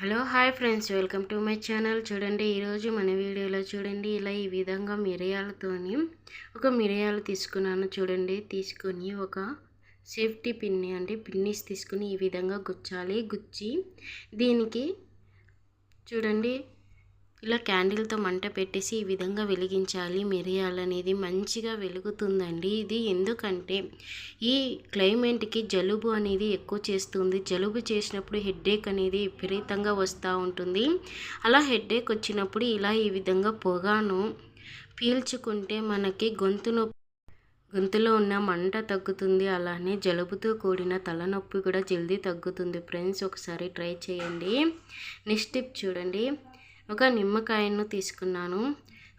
Hello hi friends. Welcome to my channel. చూడండి ఈరోజు మన వీడియోలో చూడండి ఇలా ఈ విధంగా మిరియాలతోని ఒక మిరియాలు తీసుకున్నాను. చూడండి తీసుకొని ఒక సేఫ్టీ పిన్ని అంటే పిన్నిస్ తీసుకుని ఈ విధంగా గుచ్చాలి. గుచ్చి దీనికి చూడండి ఇలా క్యాండిల్తో మంట పెట్టేసి ఈ విధంగా వెలిగించాలి. మిరియాలు అనేది మంచిగా వెలుగుతుందండి. ఇది ఎందుకంటే ఈ క్లైమేట్కి జలుబు అనేది ఎక్కువ చేస్తుంది. జలుబు చేసినప్పుడు హెడ్ఏక్ అనేది విపరీతంగా వస్తూ ఉంటుంది. అలా హెడ్ఏక్ వచ్చినప్పుడు ఇలా ఈ విధంగా పొగాను పీల్చుకుంటే మనకి గొంతు గొంతులో ఉన్న మంట తగ్గుతుంది. అలానే జలుబుతో కూడిన తలనొప్పి కూడా జల్దీ తగ్గుతుంది. ఫ్రెండ్స్ ఒకసారి ట్రై చేయండి. నెక్స్ట్ టిప్ చూడండి. ఒక నిమ్మకాయను తీసుకున్నాను.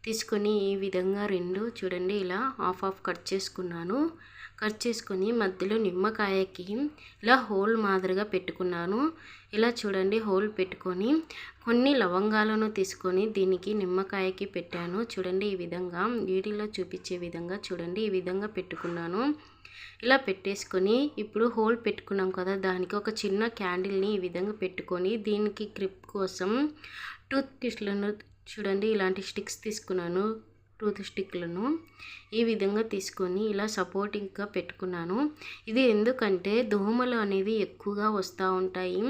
తీసుకొని ఈ విధంగా రెండు చూడండి ఇలా హాఫ్ హాఫ్ కట్ చేసుకున్నాను. కట్ చేసుకొని మధ్యలో నిమ్మకాయకి ఇలా హోల్ మాదిరిగా పెట్టుకున్నాను. ఇలా చూడండి హోల్ పెట్టుకొని కొన్ని లవంగాలను తీసుకొని దీనికి నిమ్మకాయకి పెట్టాను. చూడండి ఈ విధంగా వీడియోలో చూపించే విధంగా చూడండి ఈ విధంగా పెట్టుకున్నాను. ఇలా పెట్టేసుకొని ఇప్పుడు హోల్ పెట్టుకున్నాం కదా దానికి ఒక చిన్న క్యాండిల్ని ఈ విధంగా పెట్టుకొని దీనికి క్రిప్ కోసం టూత్ పిస్ట్లను చూడండి ఇలాంటి స్టిక్స్ తీసుకున్నాను టూత్ స్టిక్లను. ఈ విధంగా తీసుకొని ఇలా సపోర్టింగ్గా పెట్టుకున్నాను. ఇది ఎందుకంటే దోమలు అనేది ఎక్కువగా వస్తూ ఉంటాయి.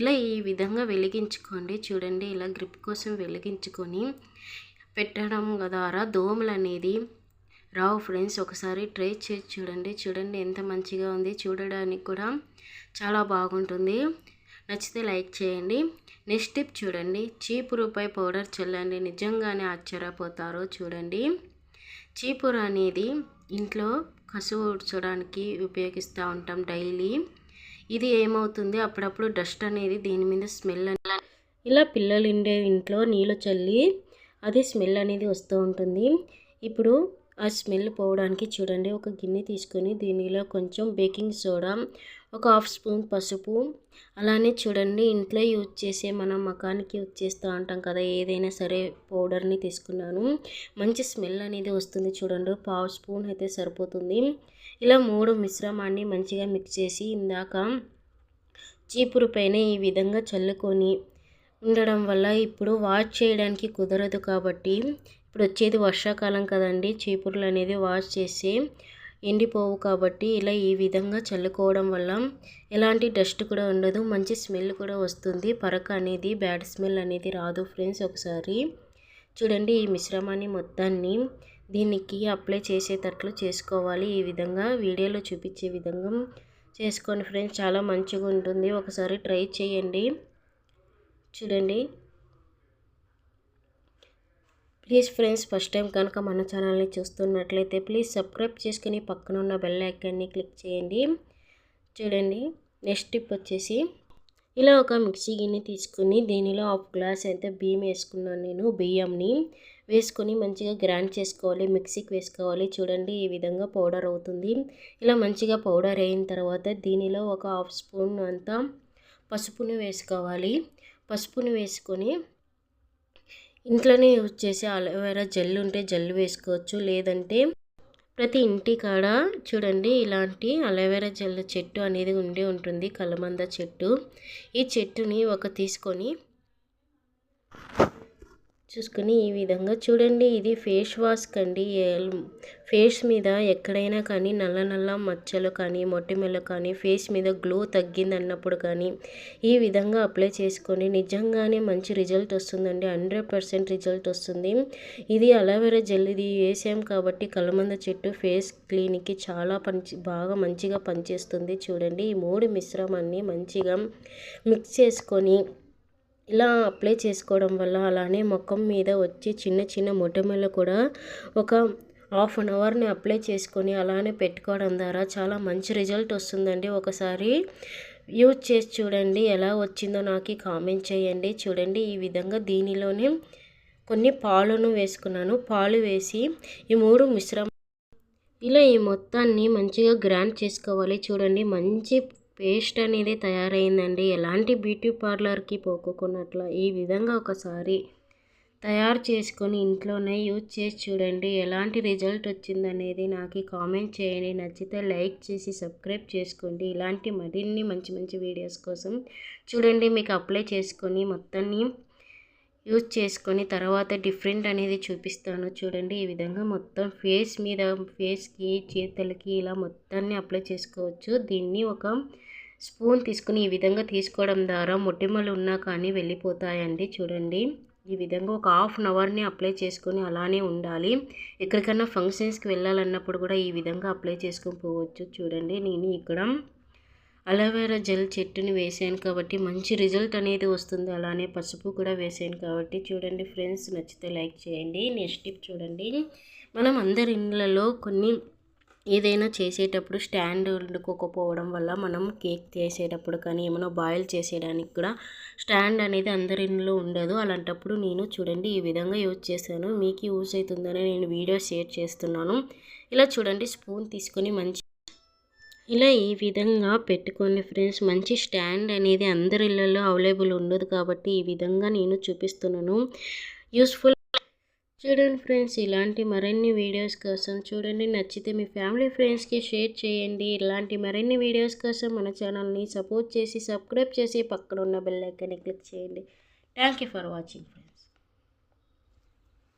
ఇలా ఈ విధంగా వెలిగించుకోండి చూడండి ఇలా గ్రిప్ కోసం వెలిగించుకొని పెట్టడం ద్వారా దోమలు అనేది రావు ఫ్రెండ్స్. ఒకసారి ట్రై చేసి చూడండి చూడండి ఎంత మంచిగా ఉంది. చూడడానికి కూడా చాలా బాగుంటుంది. నచ్చితే లైక్ చేయండి. నెక్స్ట్ స్టెప్ చూడండి. చీపురుపై పౌడర్ చల్లండి. నిజంగానే ఆశ్చర్యపోతారో చూడండి. చీపురు అనేది ఇంట్లో కసువు ఉడ్చడానికి ఉపయోగిస్తూ ఉంటాం డైలీ. ఇది ఏమవుతుంది? అప్పుడప్పుడు డస్ట్ అనేది దీని మీద స్మెల్ ఇలా పిల్లలు ఉండే ఇంట్లో నీళ్ళు చల్లి అది స్మెల్ అనేది వస్తూ ఉంటుంది. ఇప్పుడు ఆ స్మెల్ పోవడానికి చూడండి. ఒక గిన్నె తీసుకొని దీనిలో కొంచెం బేకింగ్ సోడా ఒక హాఫ్ స్పూన్ పసుపు. అలానే చూడండి ఇంట్లో యూజ్ చేసే మనం మకానికి యూజ్ చేస్తూ ఉంటాం కదా ఏదైనా సరే పౌడర్ని తీసుకున్నాను. మంచి స్మెల్ అనేది వస్తుంది చూడండి పావు స్పూన్ అయితే సరిపోతుంది. ఇలా మూడు మిశ్రమాన్ని మంచిగా మిక్స్ చేసి ఇందాక చీపురు పైన ఈ విధంగా చల్లుకొని ఉండడం వల్ల ఇప్పుడు వాష్ చేయడానికి కుదరదు కాబట్టి ఇప్పుడు వచ్చేది వర్షాకాలం కదండి చీపుర్లు అనేది వాష్ చేసి ఎండిపోవు కాబట్టి ఇలా ఈ విధంగా చల్లుకోవడం వల్ల ఎలాంటి డస్ట్ కూడా ఉండదు మంచి స్మెల్ కూడా వస్తుంది. పరక అనేది బ్యాడ్ స్మెల్ అనేది రాదు ఫ్రెండ్స్ ఒకసారి. చూడండి ఈ మిశ్రమాన్ని మొత్తాన్ని దీనికి అప్లై చేసేటట్లు చేసుకోవాలి. ఈ విధంగా వీడియోలో చూపించే విధంగా చేసుకోండి ఫ్రెండ్స్. చాలా మంచిగా ఉంటుంది. ఒకసారి ట్రై చేయండి. చూడండి. ప్లీజ్ ఫ్రెండ్స్ ఫస్ట్ టైం కనుక మన ఛానల్ని చూస్తున్నట్లయితే ప్లీజ్ సబ్స్క్రైబ్ చేసుకుని పక్కన ఉన్న బెల్ ఐకాన్ని క్లిక్ చేయండి. చూడండి నెక్స్ట్ టిప్ వచ్చేసి ఇలా ఒక మిక్సీ గిన్నె తీసుకుని దీనిలో హాఫ్ గ్లాస్ అయితే బియ్యం వేసుకున్నాను నేను బియ్యంని వేసుకొని మంచిగా గ్రైండ్ చేసుకోవాలి మిక్సీకి వేసుకోవాలి. చూడండి ఈ విధంగా పౌడర్ అవుతుంది. ఇలా మంచిగా పౌడర్ అయిన తర్వాత దీనిలో ఒక హాఫ్ స్పూన్ అంతా పసుపుని వేసుకోవాలి. పసుపుని వేసుకొని ఇంట్లోనే యూజ్ చేసే అలోవెరా జెల్ ఉంటే జెల్ వేసుకోవచ్చు. లేదంటే ప్రతి ఇంటి కాడ చూడండి ఇలాంటి అలోవెరా జెల్ చెట్టు అనేది ఉండే ఉంటుంది. కలబంద చెట్టు. ఈ చెట్టుని ఒక తీసుకొని చూసుకుని ఈ విధంగా చూడండి. ఇది ఫేస్ వాష్ కండి ఫేస్ మీద ఎక్కడైనా కానీ నల్ల నల్ల మచ్చలు కానీ మొటిమలు కానీ ఫేస్ మీద గ్లో తగ్గింది అన్నప్పుడు కానీ ఈ విధంగా అప్లై చేసుకొని నిజంగానే మంచి రిజల్ట్ వస్తుందండి. హండ్రెడ్ పర్సెంట్ రిజల్ట్ వస్తుంది. ఇది అలోవెరా జెల్ ఇది వేసాం కాబట్టి కలమంద చెట్టు ఫేస్ క్లీన్కి చాలా పని బాగా మంచిగా పనిచేస్తుంది. చూడండి ఈ మూడు మిశ్రమాన్ని మంచిగా మిక్స్ చేసుకొని ఇలా అప్లై చేసుకోవడం వల్ల అలానే ముఖం మీద వచ్చే చిన్న చిన్న మొటిమలు కూడా ఒక హాఫ్ అన్ అవర్ని అప్లై చేసుకొని అలానే పెట్టుకోవడం ద్వారా చాలా మంచి రిజల్ట్ వస్తుందండి. ఒకసారి యూజ్ చేసి చూడండి ఎలా వచ్చిందో నాకు కామెంట్ చేయండి. చూడండి ఈ విధంగా దీనిలోనే కొన్ని పాలను వేసుకున్నాను. పాలు వేసి ఈ మూడు మిశ్రమం ఇలా ఈ మొత్తాన్ని మంచిగా గ్రాండ్ చేసుకోవాలి. చూడండి మంచి పేస్ట్ అనేది తయారైందండి. ఎలాంటి బ్యూటీ పార్లర్కి పోకోకున్నట్ల ఈ విధంగా ఒకసారి తయారు చేసుకొని ఇంట్లోనే యూజ్ చేసి చూడండి. ఎలాంటి రిజల్ట్ వచ్చిందనేది నాకు కామెంట్ చేయండి. నచ్చితే లైక్ చేసి సబ్స్క్రైబ్ చేసుకోండి. ఇలాంటి మరిన్ని మంచి మంచి వీడియోస్ కోసం చూడండి. మీకు అప్లై చేసుకొని మొత్తాన్ని యూజ్ చేసుకొని తర్వాత డిఫరెంట్ అనేది చూపిస్తాను. చూడండి ఈ విధంగా మొత్తం ఫేస్ మీద ఫేస్కి చేతులకి ఇలా మొత్తాన్ని అప్లై చేసుకోవచ్చు. దీన్ని ఒక స్పూన్ తీసుకుని ఈ విధంగా తీసుకోవడం ద్వారా మొటిమలు ఉన్నా కానీ వెళ్ళిపోతాయండి. చూడండి ఈ విధంగా ఒక హాఫ్ అన్ అవర్ని అప్లై చేసుకొని అలానే ఉండాలి. ఎక్కడికైనా ఫంక్షన్స్కి వెళ్ళాలన్నప్పుడు కూడా ఈ విధంగా అప్లై చేసుకొని పోవచ్చు. చూడండి నేను ఇక్కడ అలోవెరా జెల్ చెట్టుని వేసాను కాబట్టి మంచి రిజల్ట్ అనేది వస్తుంది. అలానే పసుపు కూడా వేసాను కాబట్టి చూడండి ఫ్రెండ్స్ నచ్చితే లైక్ చేయండి. నెక్స్ట్ టిప్ చూడండి. మనం అందరి ఇళ్ళలో కొన్ని ఏదైనా చేసేటప్పుడు స్టాండ్ వండుకోకపోవడం వల్ల మనం కేక్ చేసేటప్పుడు కానీ ఏమైనా బాయిల్ చేసేయడానికి కూడా స్టాండ్ అనేది అందరి ఇంట్లో ఉండదు. అలాంటప్పుడు నేను చూడండి ఈ విధంగా యూజ్ చేశాను. మీకు యూజ్ అవుతుందని నేను వీడియో షేర్ చేస్తున్నాను. ఇలా చూడండి స్పూన్ తీసుకొని మంచి ఇలా ఈ విధంగా పెట్టుకోండి ఫ్రెండ్స్ మంచి స్టాండ్ అనేది అందరి ఇళ్ళల్లో అవైలబుల్ ఉండదు కాబట్టి ఈ విధంగా నేను చూపిస్తున్నాను. యూస్ఫుల్ చూడండి ఫ్రెండ్స్ ఇలాంటి మరిన్ని వీడియోస్ కోసం చూడండి. నచ్చితే మీ ఫ్యామిలీ ఫ్రెండ్స్కి షేర్ చేయండి. ఇలాంటి మరిన్ని వీడియోస్ కోసం మన ఛానల్ని సపోర్ట్ చేసి సబ్స్క్రైబ్ చేసి పక్కన ఉన్న బెల్ ఐకాన్ని క్లిక్ చేయండి. Thank you for watching